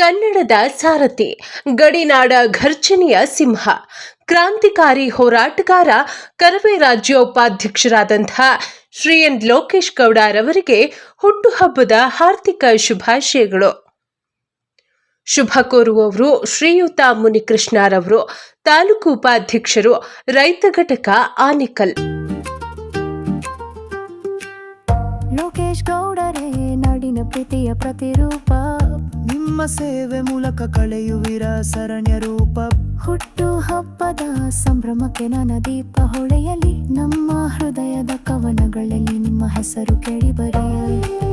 ಕನ್ನಡದ ಸಾರಥಿ, ಗಡಿನಾಡ ಘರ್ಜನೆಯ ಸಿಂಹ, ಕ್ರಾಂತಿಕಾರಿ ಹೋರಾಟಗಾರ, ಕರವೇ ರಾಜ್ಯ ಉಪಾಧ್ಯಕ್ಷರಾದಂಥ ಶ್ರೀ ಎನ್ ಲೋಕೇಶ್ ಗೌಡರವರಿಗೆ ಹುಟ್ಟುಹಬ್ಬದ ಹಾರ್ದಿಕ ಶುಭಾಶಯಗಳು. ಶುಭ ಕೋರುವವರು ಶ್ರೀಯುತ ಮುನಿಕೃಷ್ಣರವರು ತಾಲೂಕು ಉಪಾಧ್ಯಕ್ಷರು, ರೈತ ಘಟಕ ಆನಿಕಲ್. ಲೋಕೇಶ್ ಗೌಡರೇ, ನಾಡಿನ ಪ್ರೀತಿಯ ಪ್ರತಿರೂಪ. ಸೇವೆ ಮೂಲಕ ಕಳೆಯುವಿರ ಸರಣ್ಯ ರೂಪ. ಹುಟ್ಟು ಹಬ್ಬದ ಸಂಭ್ರಮಕ್ಕೆ ನನ್ನ ದೀಪ ಹೊಳೆಯಲಿ. ನಮ್ಮ ಹೃದಯದ ಕವನಗಳಲ್ಲಿ ನಿಮ್ಮ ಹೆಸರು ಕೇಳಿ ಬರೆಯಲಿ.